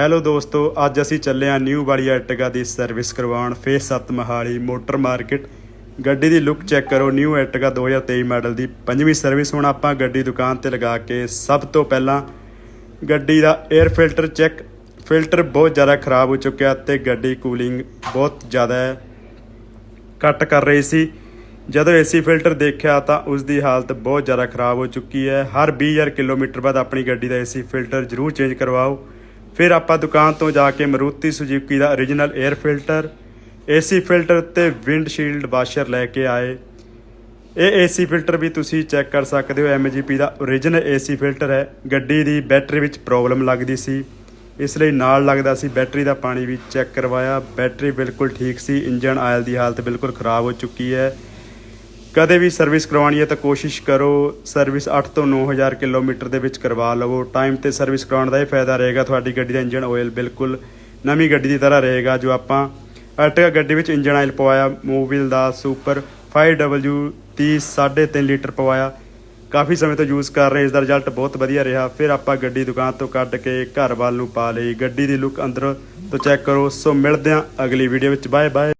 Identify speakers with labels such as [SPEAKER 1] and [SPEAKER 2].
[SPEAKER 1] Hello ਦੋਸਤੋ, ਅੱਜ ਅਸੀਂ ਚੱਲੇ ਹਾਂ ਨਿਊ ਵਾਲੀ ਐਰਟਿਗਾ ਦੀ ਸਰਵਿਸ ਕਰਵਾਉਣ ਫੇਸ 7 ਮਹਾਲੀ ਮੋਟਰ ਮਾਰਕੀਟ। ਗੱਡੀ ਦੀ ਲੁੱਕ ਚੈੱਕ ਕਰੋ, ਨਿਊ ਐਰਟਿਗਾ 2023 ਮਾਡਲ ਦੀ। ਪੰਜਵੀਂ ਸਰਵਿਸ ਹੁਣ ਆਪਾਂ ਗੱਡੀ ਦੁਕਾਨ ਤੇ ਲਗਾ ਕੇ ਸਭ ਤੋਂ ਪਹਿਲਾਂ ਗੱਡੀ ਦਾ 에ਅਰ ਫਿਲਟਰ ਚੈੱਕ ਫਿਲਟਰ ਬਹੁਤ ਜ਼ਿਆਦਾ ਖਰਾਬ ਹੋ ਚੁੱਕਿਆ ਤੇ ਗੱਡੀ ਕੂਲਿੰਗ ਬਹੁਤ ਜ਼ਿਆਦਾ ਹੈ ਕੱਟ ਕਰ ਰਹੀ ਸੀ। ਜਦੋਂ ਏਸੀ ਫਿਲਟਰ ਦੇਖਿਆ ਤਾਂ ਉਸ ਦੀ ਹਾਲਤ ਬਹੁਤ ਜ਼ਿਆਦਾ ਖਰਾਬ ਹੋ ਚੁੱਕੀ ਹੈ। ਹਰ 20000 ਕਿਲੋਮੀਟਰ ਬਾਅਦ ਆਪਣੀ ਗੱਡੀ ਦਾ ਏਸੀ ਫਿਲਟਰ ਜ਼ਰੂਰ ਚੇਂਜ ਕਰਵਾਓ। ਫਿਰ ਆਪਾਂ ਦੁਕਾਨ ਤੋਂ ਜਾ ਕੇ ਮਰੂਤੀ ਸੁਜ਼ੂਕੀ ਦਾ origignal air filter AC filter ਤੇ ਵਿੰਡਸ਼ੀਲਡ ਵਾਸ਼ਰ ਲੈ ਕੇ ਆਏ। ਇਹ ਏਸੀ ਫਿਲਟਰ ਵੀ ਤੁਸੀਂ ਚੈੱਕ ਕਰ ਸਕਦੇ ਹੋ MGP ਦਾ origignal ਏਸੀ ਫਿਲਟਰ ਹੈ। ਗੱਡੀ ਦੀ ਬੈਟਰੀ ਵਿੱਚ ਪ੍ਰੋਬਲਮ ਲੱਗਦੀ ਸੀ। ਇਸ ਲਈ ਨਾਲ ਲੱਗਦਾ ਸੀ ਬੈਟਰੀ ਦਾ ਪਾਣੀ ਵੀ ਚੈੱਕ ਕਰਵਾਇਆ। ਬੈਟਰੀ ਬਿਲਕੁਲ ਠੀਕ ਸੀ ਇੰਜਨ ਆਇਲ ਦੀ ਹਾਲਤ ਬਿਲਕੁਲ ਖਰਾਬ ਹੋ ਚੁੱਕੀ ਹੈ। ਕਦੇ ਵੀ ਸਰਵਿਸ ਕਰਵਾਉਣੀ ਹੈ ਤਾਂ ਕੋਸ਼ਿਸ਼ ਕਰੋ ਸਰਵਿਸ 8 ਤੋਂ 9000 ਕਿਲੋਮੀਟਰ ਦੇ ਵਿੱਚ ਕਰਵਾ ਲਵੋ। ਟਾਈਮ ਤੇ ਸਰਵਿਸ ਕਰਾਉਣ ਦਾ ਇਹ ਫਾਇਦਾ ਰਹੇਗਾ, ਤੁਹਾਡੀ ਗੱਡੀ ਦਾ ਇੰਜਨ ਆਇਲ ਬਿਲਕੁਲ ਨਵੀਂ ਗੱਡੀ ਦੀ ਤਰ੍ਹਾਂ ਰਹੇਗਾ, ਜੋ ਆਪਾਂ ਅਰਟਿਗਾ ਗੱਡੀ ਵਿੱਚ ਇੰਜਨ ਆਇਲ ਪਵਾਇਆ, ਮੋਬਿਲ ਦਾ ਸੁਪਰ 5W 30 3.5 ਲੀਟਰ ਪਵਾਇਆ। ਕਾਫੀ ਸਮੇਂ ਤੋਂ ਯੂਜ਼ ਕਰ ਰਹੇ, ਇਸ ਦਾ ਰਿਜ਼ਲਟ ਬਹੁਤ ਵਧੀਆ ਰਿਹਾ। ਫਿਰ ਆਪਾਂ ਗੱਡੀ ਦੁਕਾਨ ਤੋਂ ਕੱਢ ਕੇ ਘਰ ਵੱਲ ਨੂੰ ਪਾ ਲਈ। ਗੱਡੀ ਦੀ ਲੁੱਕ ਅੰਦਰ ਤੋਂ ਚੈੱਕ ਕਰੋ। ਸੋ ਮਿਲਦੇ ਹਾਂ ਅਗਲੀ ਵੀਡੀਓ ਵਿੱਚ। Bye bye